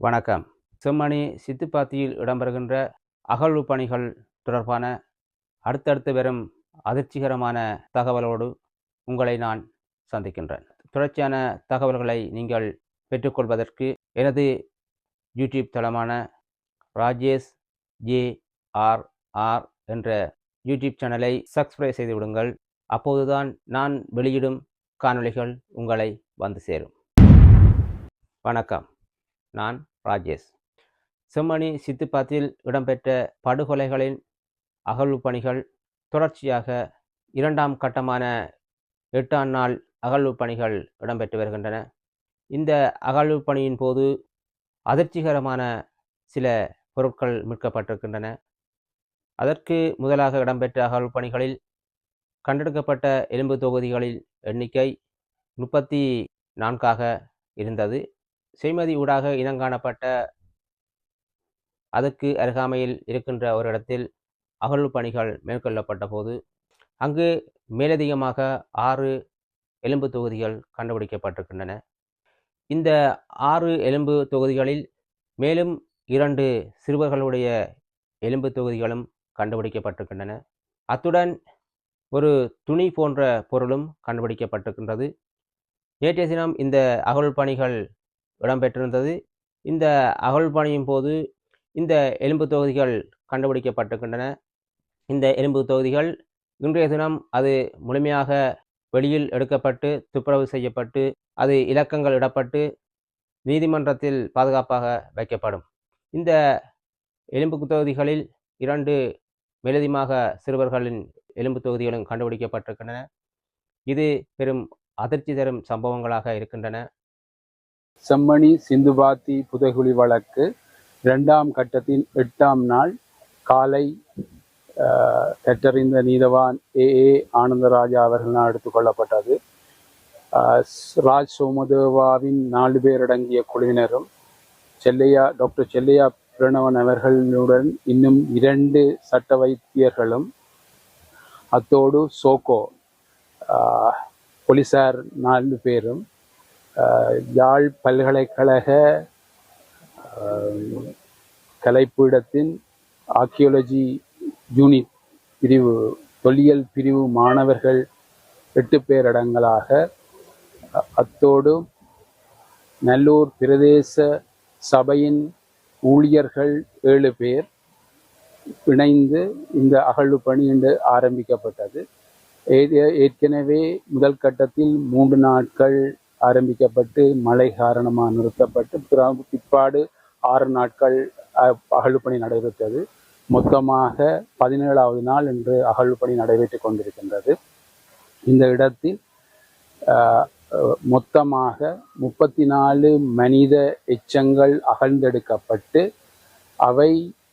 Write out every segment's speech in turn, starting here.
வணக்கம். செம்மணி சித்துப்பாத்தியில் இடம்பெறுகின்ற அகழ்வு பணிகள் தொடர்பான அடுத்தடுத்து வரும் அதிர்ச்சிகரமான தகவலோடு உங்களை நான் சந்திக்கின்றேன். தொடர்ச்சியான தகவல்களை நீங்கள் பெற்றுக்கொள்வதற்கு எனது யூடியூப் தளமான ராஜேஷ் ஜே ஆர் ஆர் என்ற யூடியூப் சேனலை சப்ஸ்கிரைப் செய்து விடுங்கள். அப்போதுதான் நான் வெளியிடும் காணொளிகள் உங்களை வந்து சேரும். வணக்கம். நான் ராஜேஷ். செம்மணி சித்துப்பாத்தில் இடம்பெற்ற படுகொலைகளின் அகழ்வு பணிகள் தொடர்ச்சியாக இரண்டாம் கட்டமான எட்டாம் நாள் அகழ்வு பணிகள் இடம்பெற்று வருகின்றன. இந்த அகழ்வு பணியின் போது அதிர்ச்சிகரமான சில பொருட்கள் மீட்கப்பட்டிருக்கின்றன. அதற்கு முதலாக இடம்பெற்ற அகழ்வு பணிகளில் கண்டெடுக்கப்பட்ட எலும்பு தொகுதிகளில் எண்ணிக்கை முப்பத்தி நான்காக இருந்தது. செய்மதி ஊடாக இனங்காணப்பட்ட அதுக்கு அருகாமையில் இருக்கின்ற ஒரு இடத்தில் அகழ்வு பணிகள் மேற்கொள்ளப்பட்ட போது அங்கு மேலதிகமாக ஆறு எலும்பு தொகுதிகள் கண்டுபிடிக்கப்பட்டிருக்கின்றன. இந்த ஆறு எலும்பு தொகுதிகளில் மேலும் இரண்டு சிறுவர்களுடைய எலும்பு தொகுதிகளும் கண்டுபிடிக்கப்பட்டிருக்கின்றன. அத்துடன் ஒரு துணி போன்ற பொருளும் கண்டுபிடிக்கப்பட்டிருக்கின்றது. நேற்றைய தினம் இந்த அகழ் பணிகள் இடம்பெற்றிருந்தது இந்த அகழ்பணியின் போது இந்த எலும்பு தொகுதிகள் கண்டுபிடிக்கப்பட்டிருக்கின்றன. இந்த எலும்பு தொகுதிகள் இன்றைய தினம் அது முழுமையாக வெளியில் எடுக்கப்பட்டு துப்புரவு செய்யப்பட்டு அது இலக்கங்கள் இடப்பட்டு நீதிமன்றத்தில் பாதுகாப்பாக வைக்கப்படும். இந்த எலும்பு தொகுதிகளில் இரண்டு மேலதிகமாக சிறுவர்களின் எலும்பு தொகுதிகளும் கண்டுபிடிக்கப்பட்டிருக்கின்றன. இது பெரும் அதிர்ச்சி தரும் சம்பவங்களாக இருக்கின்றன. செம்மணி சிந்துபாத்தி புதைகுழி வழக்கு இரண்டாம் கட்டத்தின் எட்டாம் நாள் காலை கற்றறிந்த நீதவான் ஏ ஏ ஆனந்தராஜா அவர்களால் எடுத்துக்கொள்ளப்பட்டது கொள்ளப்பட்டது. ராஜ் சோமதேவாவின் நாலு பேர் அடங்கிய குழுவினரும் செல்லையா டாக்டர் செல்லையா பிரணவன் அவர்களுடன் இன்னும் இரண்டு சட்ட வைத்தியர்களும் அத்தோடு சோகோ போலீசார் நாலு பேரும் யாழ் பல்கலைக்கழக கலைப்பீடத்தின் ஆர்கியோலஜி யூனிட் பிரிவு தொல்லியல் பிரிவு மாணவர்கள் எட்டு பேரடங்களாக அத்தோடு நல்லூர் பிரதேச சபையின் ஊழியர்கள் ஏழு பேர் இணைந்து இந்த அகழ்வு பணி இன்று ஆரம்பிக்கப்பட்டது. ஏற்கனவே முதல் கட்டத்தில் மூன்று நாட்கள் ஆரம்பிக்கப்பட்டு மழை காரணமாக நிறுத்தப்பட்டு பிற- பிற்பாடு ஆறு நாட்கள் அஹ், அகழ்வு பணி நடைபெற்றது. மொத்தமாக பதினேழாவது நாள் இன்று அகழ்வு பணி நடைபெற்றுக் கொண்டிருக்கின்றது. இந்த இடத்தில் மொத்தமாக முப்பத்தி நாலு மனித எச்சங்கள் அகழ்ந்தெடுக்கப்பட்டு அவை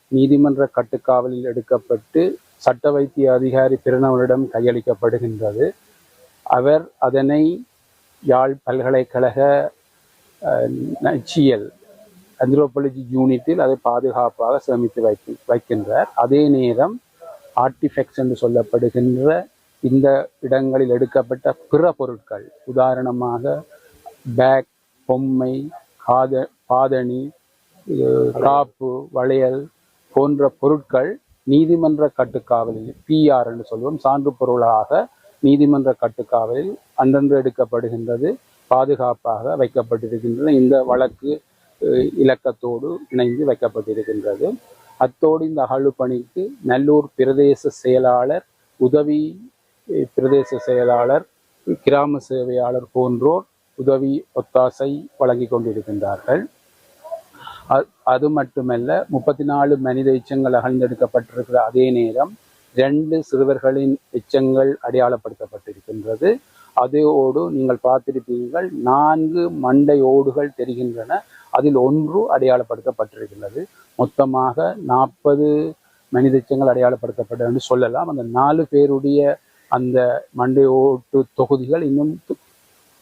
நீதிமன்ற கட்டுக்காவலில் எடுக்கப்பட்டு சட்ட வைத்திய அதிகாரி பிரணவனிடம் கையளிக்கப்படுகின்றது. அவர் அதனை யாழ் பல்கலைக்கழக நச்சியல் அந்திரோபாலஜி யூனிட்டில் அதை பாதுகாப்பாக சேமித்து வைக்க வைக்கின்றார். அதே நேரம் ஆர்டிஃபெக்ட்ஸ் என்று சொல்லப்படுகின்ற இந்த இடங்களில் எடுக்கப்பட்ட பிற பொருட்கள் உதாரணமாக பேக் பொம்மை காத பாதணி காப்பு வளையல் போன்ற பொருட்கள் நீதிமன்ற கட்டுக்காவலில் பிஆர் என்று சொல்வோம் சான்று பொருளாக நீதிமன்ற கட்டுக்காவலில் அன்றன்று எடுக்கப்படுகின்றது பாதுகாப்பாக வைக்கப்பட்டிருக்கின்றன. இந்த வழக்கு இலக்கத்தோடு இணைந்து வைக்கப்பட்டிருக்கின்றது. அத்தோடு இந்த அகழ்வு பணிக்கு நல்லூர் பிரதேச செயலாளர் உதவி பிரதேச செயலாளர் கிராம சேவையாளர் போன்றோர் உதவி ஒத்தாசை வழங்கி கொண்டிருக்கின்றார்கள். அது மட்டுமல்ல முப்பத்தி நாலு மனித எச்சங்கள் அகழ்ந்தெடுக்கப்பட்டிருக்கிற அதே நேரம் ரெண்டு சிறுவர்களின் எச்சங்கள் அடையாளப்படுத்தப்பட்டிருக்கின்றது. அதோடு நீங்கள் பார்த்திருப்பீர்கள் நான்கு மண்டை ஓடுகள் தெரிகின்றன. அதில் ஒன்று அடையாளப்படுத்தப்பட்டிருக்கின்றது. மொத்தமாக நாற்பது மனித எச்சங்கள் அடையாளப்படுத்தப்பட்டது என்று சொல்லலாம். அந்த நாலு பேருடைய அந்த மண்டை ஓட்டு தொகுதிகள் இன்னும்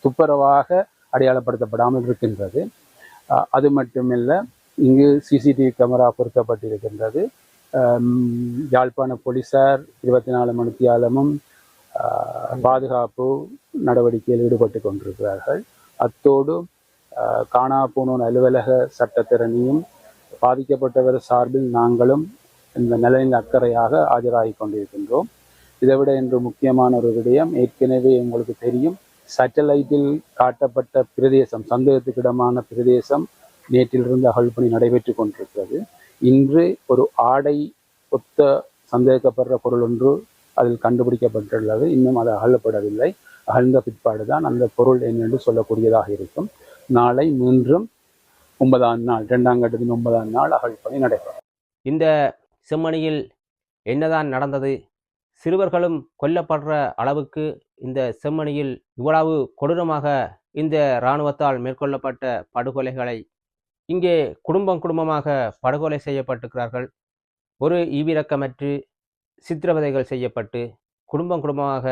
துப்புரவாக அடையாளப்படுத்தப்படாமல் இருக்கின்றது. அது மட்டுமில்ல இங்கு சிசிடிவி கேமரா பொருத்தப்பட்டிருக்கின்றது. யாழ்ப்பாண போலீசார் இருபத்தி நாலு மணித்தியாலமும் பாதுகாப்பு நடவடிக்கையில் ஈடுபட்டு கொண்டிருக்கிறார்கள். அத்தோடு காணா போனோன் அலுவலக சட்டத்திறனையும் பாதிக்கப்பட்டவர் சார்பில் நாங்களும் இந்த நிலையின் அக்கறையாக ஆஜராகி கொண்டிருக்கின்றோம். இதைவிட இன்று முக்கியமான ஒரு விடயம் ஏற்கனவே உங்களுக்கு தெரியும் சேட்டலைட்டில் காட்டப்பட்ட பிரதேசம் சந்தேகத்துக்கிடமான பிரதேசம் நேற்றிலிருந்து அகழ்பணி நடைபெற்று கொண்டிருக்கிறது. இன்று ஒரு ஆடை ஒத்த சந்தேகிக்கப்படுற பொருள் ஒன்று அதில் கண்டுபிடிக்கப்பட்டுள்ளது. இன்னும் அது அகழப்படவில்லை அகழ்ந்த பிற்பாடு தான் அந்த பொருள் என்னென்று சொல்லக்கூடியதாக இருக்கும். நாளை மீண்டும் ஒன்பதாம் நாள் இரண்டாம் கட்டத்தின் ஒன்பதாம் நாள் அகழ்பணி நடைபெறும். இந்த செம்மணியில் என்னதான் நடந்தது? சிறுவர்களும் கொல்லப்படுற அளவுக்கு இந்த செம்மணியில் இவ்வளவு கொடூரமாக இந்த இராணுவத்தால் மேற்கொள்ளப்பட்ட படுகொலைகளை இங்கே குடும்பம் குடும்பமாக படுகொலை செய்யப்பட்டிருக்கிறார்கள். ஒரு ஈவிரக்கமற்று சித்திரவதைகள் செய்யப்பட்டு குடும்பம் குடும்பமாக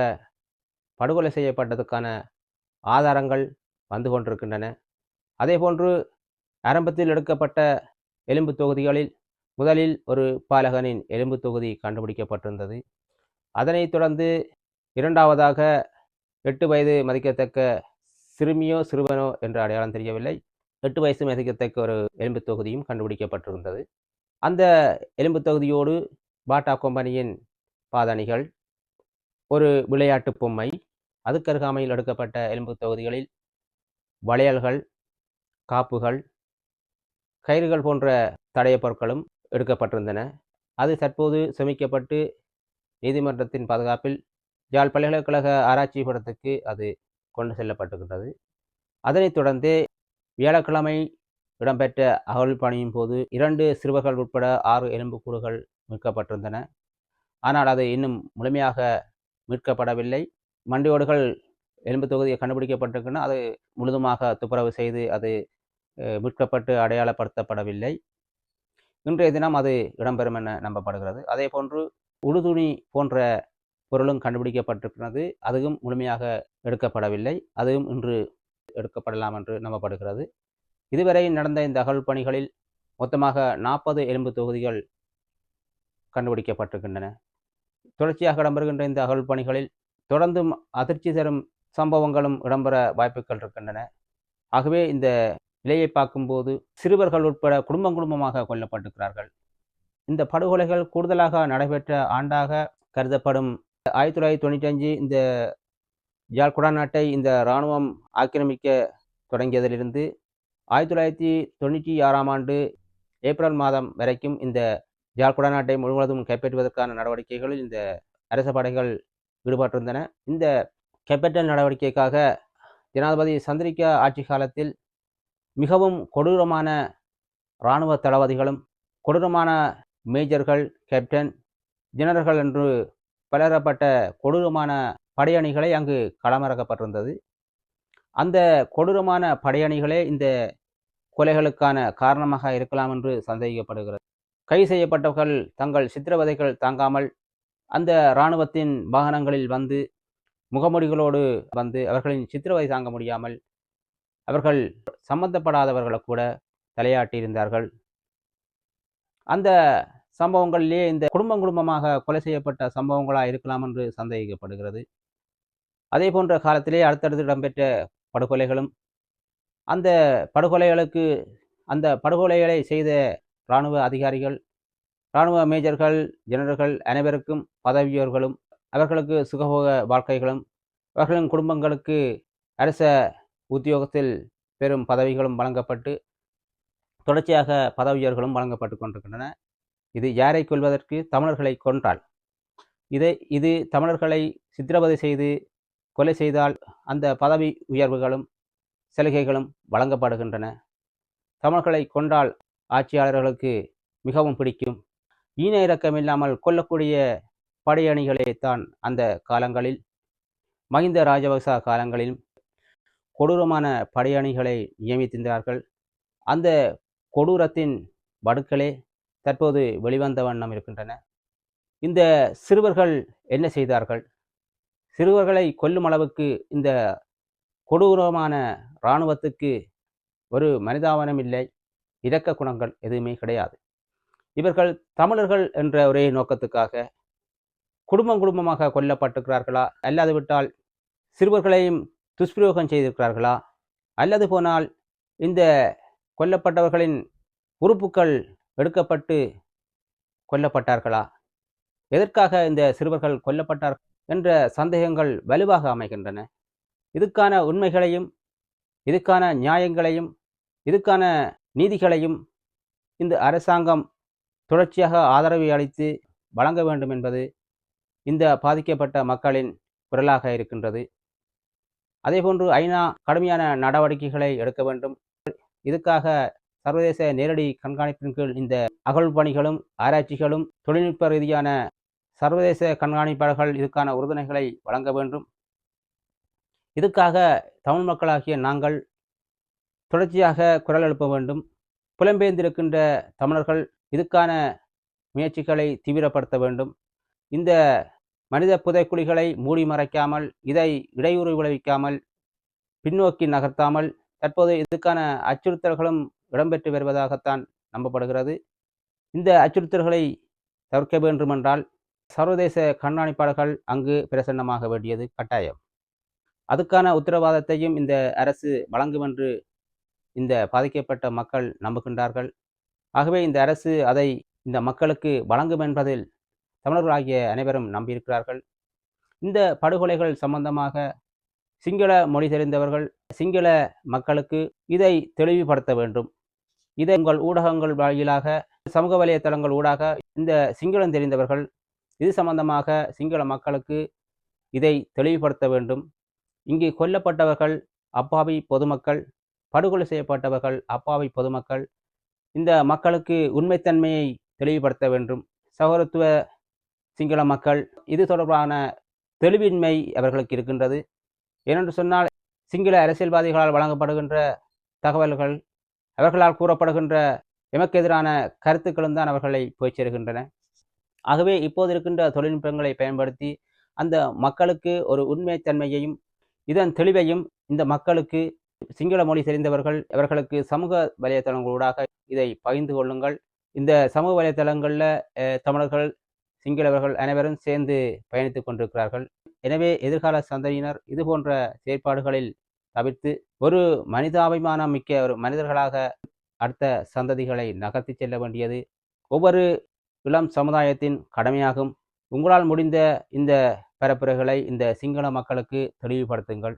படுகொலை செய்யப்பட்டதுக்கான ஆதாரங்கள் வந்து கொண்டிருக்கின்றன. அதேபோன்று ஆரம்பத்தில் எடுக்கப்பட்ட எலும்பு தொகுதிகளில் முதலில் ஒரு பாலகனின் எலும்பு தொகுதி கண்டுபிடிக்கப்பட்டிருந்தது. அதனைத் தொடர்ந்து இரண்டாவதாக எட்டு வயது மதிக்கத்தக்க சிறுமியோ சிறுவனோ என்ற அடையாளம் தெரியவில்லை. எட்டு வயசு மிதக்கத்தக்க ஒரு எலும்பு தொகுதியும் கண்டுபிடிக்கப்பட்டிருந்தது. அந்த எலும்பு தொகுதியோடு பாட்டா கம்பெனியின் பாதணிகள் ஒரு விளையாட்டு பொம்மை அதுக்கு அருகாமையில் எடுக்கப்பட்ட எலும்பு தொகுதிகளில் வளையல்கள் காப்புகள் கயிறுகள் போன்ற தடைய பொருட்களும் எடுக்கப்பட்டிருந்தன. அது தற்போது சுமிக்கப்பட்டு நீதிமன்றத்தின் பாதுகாப்பில் யாழ் பல்கலைக்கழக ஆராய்ச்சி படத்துக்கு அது கொண்டு செல்லப்பட்டிருக்கின்றது. அதனைத் தொடர்ந்து வியாழக்கிழமை இடம்பெற்ற அகழ் பணியின் போது இரண்டு சிறுவர்கள் உட்பட ஆறு எலும்புக்கூடுகள் மீட்கப்பட்டிருந்தன. ஆனால் அது இன்னும் முழுமையாக மீட்கப்படவில்லை. மண்டியோடுகள் எலும்பு தொகுதியை கண்டுபிடிக்கப்பட்டிருக்கின்றன. அது முழுதுமாக துப்புரவு செய்து அது மீட்கப்பட்டு அடையாளப்படுத்தப்படவில்லை. இன்றைய தினம் அது இடம்பெறும் என நம்பப்படுகிறது. அதே போன்று உடுதுணி போன்ற பொருளும் கண்டுபிடிக்கப்பட்டிருக்கிறது. அதுவும் முழுமையாக எடுக்கப்படவில்லை. அதுவும் இன்று எடுக்கப்படலாம் என்று நம்பப்படுகிறது. இதுவரை நடந்த இந்த அகழ் பணிகளில் மொத்தமாக நாற்பது எலும்பு தொகுதிகள் கண்டுபிடிக்கப்பட்டிருக்கின்றன. தொடர்ச்சியாக இடம்பெறுகின்ற இந்த அகழ் பணிகளில் தொடர்ந்தும் அதிர்ச்சி தரும் சம்பவங்களும் இடம்பெற வாய்ப்புகள் இருக்கின்றன. ஆகவே இந்த நிலையை பார்க்கும்போது சிறுவர்கள் உட்பட குடும்பம் குடும்பமாக கொல்லப்பட்டிருக்கிறார்கள். இந்த படுகொலைகள் கூடுதலாக நடைபெற்ற ஆண்டாக கருதப்படும். ஆயிரத்தி தொள்ளாயிரத்தி தொண்ணூற்றி அஞ்சு இந்த யாழ் நாட்டை இந்த இராணுவம் ஆக்கிரமிக்க தொடங்கியதிலிருந்து ஆயிரத்தி தொள்ளாயிரத்தி தொண்ணூற்றி ஆறாம் ஆண்டு ஏப்ரல் மாதம் வரைக்கும் இந்த யாழ் நாட்டை முழுவதும் கைப்பற்றுவதற்கான நடவடிக்கைகளில் இந்த அரச படைகள் ஈடுபட்டிருந்தன. இந்த கைப்பற்றல் நடவடிக்கைக்காக ஜனாதிபதி சந்திரிகா ஆட்சி காலத்தில் மிகவும் கொடூரமான இராணுவ தளபதிகளும் கொடூரமான மேஜர்கள் கேப்டன் ஜெனரல்கள் என்று பலரப்பட்ட கொடூரமான படையணிகளை அங்கு களமிறக்கப்பட்டிருந்தது. அந்த கொடூரமான படையணிகளே இந்த கொலைகளுக்கான காரணமாக இருக்கலாம் என்று சந்தேகிக்கப்படுகிறது. கை செய்யப்பட்டவர்கள் தங்கள் சித்திரவதைகள் தாங்காமல் அந்த இராணுவத்தின் வாகனங்களில் வந்து முகமுடிகளோடு வந்து அவர்களின் சித்திரவதை தாங்க முடியாமல் அவர்கள் சம்பந்தப்படாதவர்களை கூட தலையாட்டியிருந்தார்கள். அந்த சம்பவங்களிலே இந்த குடும்பம் குடும்பமாக கொலை செய்யப்பட்ட சம்பவங்களாக இருக்கலாம் என்று சந்தேகிக்கப்படுகிறது. அதே போன்ற காலத்திலே அடுத்தடுத்து இடம்பெற்ற படுகொலைகளும் அந்த படுகொலைகளுக்கு அந்த படுகொலைகளை செய்த இராணுவ அதிகாரிகள் இராணுவ மேஜர்கள் ஜெனரல்கள் அனைவருக்கும் பதவியோர்களும் அவர்களுக்கு சுகபோக வாழ்க்கைகளும் அவர்களின் குடும்பங்களுக்கு அரச உத்தியோகத்தில் பெரும் பதவிகளும் வழங்கப்பட்டு தொடர்ச்சியாக பதவியர்களும் வழங்கப்பட்டு கொண்டிருக்கின்றன. இது யாரை கொள்வதற்கு தமிழர்களை கொன்றால். இதை இது தமிழர்களை சித்திரவதை செய்து கொலை செய்தால் அந்த பதவி உயர்வுகளும் சலுகைகளும் வழங்கப்படுகின்றன. தமிழர்களை கொண்டால் ஆட்சியாளர்களுக்கு மிகவும் பிடிக்கும். ஈன இறக்கமில்லாமல் கொல்லக்கூடிய படையணிகளே தான் அந்த காலங்களில். மஹிந்த ராஜபக்சா காலங்களில் கொடூரமான படையணிகளை நியமித்திருந்தார்கள். அந்த கொடூரத்தின் வடுக்களே தற்போது வெளிவந்த வண்ணம் இருக்கின்றன. இந்த சிறுவர்கள் என்ன செய்தார்கள்? சிறுவர்களை கொல்லும் அளவுக்கு இந்த கொடூரமான இராணுவத்துக்கு ஒரு மனிதாபனம் இல்லை. இரக்க குணங்கள் எதுவுமே கிடையாது. இவர்கள் தமிழர்கள் என்ற ஒரே நோக்கத்துக்காக குடும்பம் குடும்பமாக கொல்லப்பட்டிருக்கிறார்களா? அல்லாது விட்டால் சிறுவர்களையும் துஷ்பிரயோகம் செய்திருக்கிறார்களா? அல்லது போனால் இந்த கொல்லப்பட்டவர்களின் உறுப்புக்கள் எடுக்கப்பட்டு கொல்லப்பட்டார்களா? எதற்காக இந்த சிறுவர்கள் கொல்லப்பட்டார் என்ற சந்தேகங்கள் வலுவாக அமைகின்றன. இதுக்கான உண்மைகளையும் இதுக்கான நியாயங்களையும் இதுக்கான நீதிகளையும் இந்த அரசாங்கம் தொடர்ச்சியாக ஆதரவை அளித்து வழங்க வேண்டும் என்பது இந்த பாதிக்கப்பட்ட மக்களின் குரலாக இருக்கின்றது. அதேபோன்று ஐநா கடுமையான நடவடிக்கைகளை எடுக்க வேண்டும். இதுக்காக சர்வதேச நேரடி கண்காணிப்பின் கீழ் இந்த அகழ் பணிகளும் ஆராய்ச்சிகளும் தொழில்நுட்ப ரீதியான சர்வதேச கண்காணிப்பாளர்கள் இதுக்கான உறுதுணைகளை வழங்க வேண்டும். இதுக்காக தமிழ் மக்களாகிய நாங்கள் தொடர்ச்சியாக குரல் எழுப்ப வேண்டும். புலம்பெயர்ந்திருக்கின்ற தமிழர்கள் இதுக்கான முயற்சிகளை தீவிரப்படுத்த வேண்டும். இந்த மனித புதைக்குழிகளை மூடி மறைக்காமல் இதை இடையூறு விளைவிக்காமல் பின்னோக்கி நகர்த்தாமல் தற்போது இதுக்கான அச்சுறுத்தல்களும் இடம்பெற்று வருவதாகத்தான் நம்பப்படுகிறது. இந்த அச்சுறுத்தல்களை தவிர்க்க வேண்டுமென்றால் சர்வதேச கண்காணிப்பாளர்கள் அங்கு பிரசன்னமாக வேண்டியது கட்டாயம். அதுக்கான உத்தரவாதத்தையும் இந்த அரசு வழங்கும் என்று இந்த பாதிக்கப்பட்ட மக்கள் நம்புகின்றார்கள். ஆகவே இந்த அரசு அதை இந்த மக்களுக்கு வழங்கும் என்பதில் தமிழர்களாகிய அனைவரும் நம்பியிருக்கிறார்கள். இந்த படுகொலைகள் சம்பந்தமாக சிங்கள மொழி தெரிந்தவர்கள் சிங்கள மக்களுக்கு இதை தெளிவுபடுத்த வேண்டும். இதை உங்கள் ஊடகங்கள் வாயிலாக சமூக வலைத்தளங்கள் ஊடாக இந்த சிங்களம் தெரிந்தவர்கள் இது சம்பந்தமாக சிங்கள மக்களுக்கு இதை தெளிவுபடுத்த வேண்டும். இங்கு கொல்லப்பட்டவர்கள் அப்பாவி பொதுமக்கள் படுகொலை செய்யப்பட்டவர்கள் அப்பாவி பொதுமக்கள். இந்த மக்களுக்கு உண்மைத்தன்மையை தெளிவுபடுத்த வேண்டும். சகோதரத்துவ சிங்கள மக்கள் இது தொடர்பான தெளிவின்மை அவர்களுக்கு இருக்கின்றது. ஏனென்று சொன்னால் சிங்கள அரசியல்வாதிகளால் வழங்கப்படுகின்ற தகவல்கள் அவர்களால் கூறப்படுகின்ற எமக்கு எதிரான கருத்துக்களும் தான் அவர்களை போய் சேருகின்றன. ஆகவே இப்போது இருக்கின்ற தொழில்நுட்பங்களை பயன்படுத்தி அந்த மக்களுக்கு ஒரு உண்மைத்தன்மையையும் இதன் தெளிவையும் இந்த மக்களுக்கு சிங்கள மொழி தெரிந்தவர்கள் இவர்களுக்கு சமூக வலைத்தளங்களூடாக இதை பகிர்ந்து கொள்ளுங்கள். இந்த சமூக வலைத்தளங்களில் தமிழர்கள் சிங்களவர்கள் அனைவரும் சேர்ந்து பயணித்துக் கொண்டிருக்கிறார்கள். எனவே எதிர்கால சந்ததியினர் இது போன்ற செயற்பாடுகளில் தவிர்த்து ஒரு மனிதாபிமானம் மிக்க ஒரு மனிதர்களாக அடுத்த சந்ததிகளை நகர்த்தி செல்ல வேண்டியது. ஒவ்வொரு இளம் சமுதாயத்தின் கடமையாகும். உங்களால் முடிந்த இந்த பரப்புரைகளை இந்த சிங்கள மக்களுக்கு தெளிவுபடுத்துங்கள்.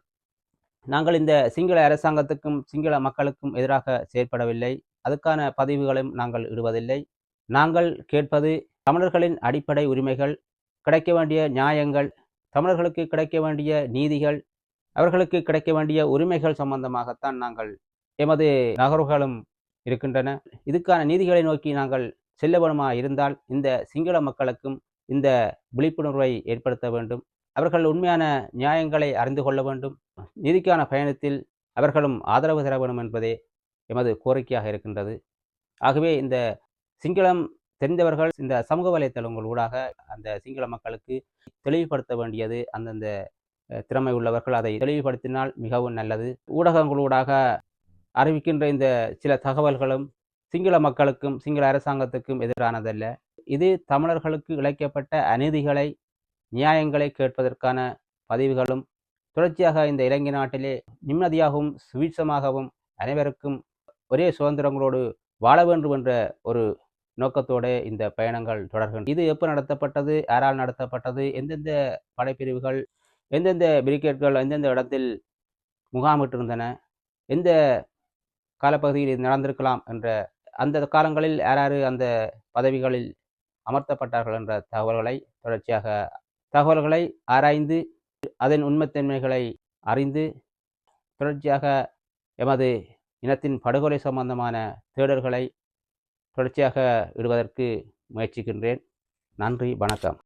நாங்கள் இந்த சிங்கள அரசாங்கத்துக்கும் சிங்கள மக்களுக்கும் எதிராக செயற்படவில்லை. அதுக்கான பதிவுகளும் நாங்கள் இடுவதில்லை. நாங்கள் கேட்பது தமிழர்களின் அடிப்படை உரிமைகள் கிடைக்க வேண்டிய நியாயங்கள் தமிழர்களுக்கு கிடைக்க வேண்டிய நீதிகள் அவர்களுக்கு கிடைக்க வேண்டிய உரிமைகள் சம்பந்தமாகத்தான் நாங்கள் எமது நகர்வுகளும் இருக்கின்றன. இதுக்கான நீதிகளை நோக்கி நாங்கள் செல்லவனமாக இருந்தால் இந்த சிங்கள மக்களுக்கும் இந்த விழிப்புணர்வை ஏற்படுத்த வேண்டும். அவர்கள் உண்மையான நியாயங்களை அறிந்து கொள்ள வேண்டும். நீதிக்கான பயணத்தில் அவர்களும் ஆதரவு தர வேண்டும் என்பதே எமது கோரிக்கையாக இருக்கின்றது. ஆகவே இந்த சிங்களம் தெரிந்தவர்கள் இந்த சமூக வலைத்தளங்கள் ஊடாக அந்த சிங்கள மக்களுக்கு தெளிவுபடுத்த வேண்டியது அந்தந்த திறமை உள்ளவர்கள் அதை தெளிவுபடுத்தினால் மிகவும் நல்லது. ஊடகங்களூடாக அறிவிக்கின்ற இந்த சில தகவல்களும் சிங்கள மக்களுக்கும் சிங்கள அரசாங்கத்துக்கும் எதிரானதல்ல. இது தமிழர்களுக்கு இழைக்கப்பட்ட அநீதிகளை நியாயங்களை கேட்பதற்கான பதிவுகளும் தொடர்ச்சியாக இந்த இலங்கை நாட்டிலே நிம்மதியாகவும் சுவீட்சமாகவும் அனைவருக்கும் ஒரே சுதந்திரங்களோடு வாழ வேண்டும் என்ற ஒரு நோக்கத்தோடு இந்த பயணங்கள் தொடர்கின்றன. இது எப்போ நடத்தப்பட்டது யாரால் நடத்தப்பட்டது எந்தெந்த படைப்பிரிவுகள் எந்தெந்த பிரிகேட்கள் எந்தெந்த இடத்தில் முகாமிட்டிருந்தன எந்த காலப்பகுதியில் இது நடந்திருக்கலாம் என்ற அந்த காலங்களில் யாராரு அந்த பதவிகளில் அமர்த்தப்பட்டார்கள் என்ற தகவல்களை தொடர்ச்சியாக தகவல்களை ஆராய்ந்து அதன் உண்மைத்தன்மைகளை அறிந்து தொடர்ச்சியாக எமது இனத்தின் படுகொலை சம்பந்தமான தேடல்களை தொடர்ச்சியாக இடுவதற்கு முயற்சிக்கின்றேன். நன்றி வணக்கம்.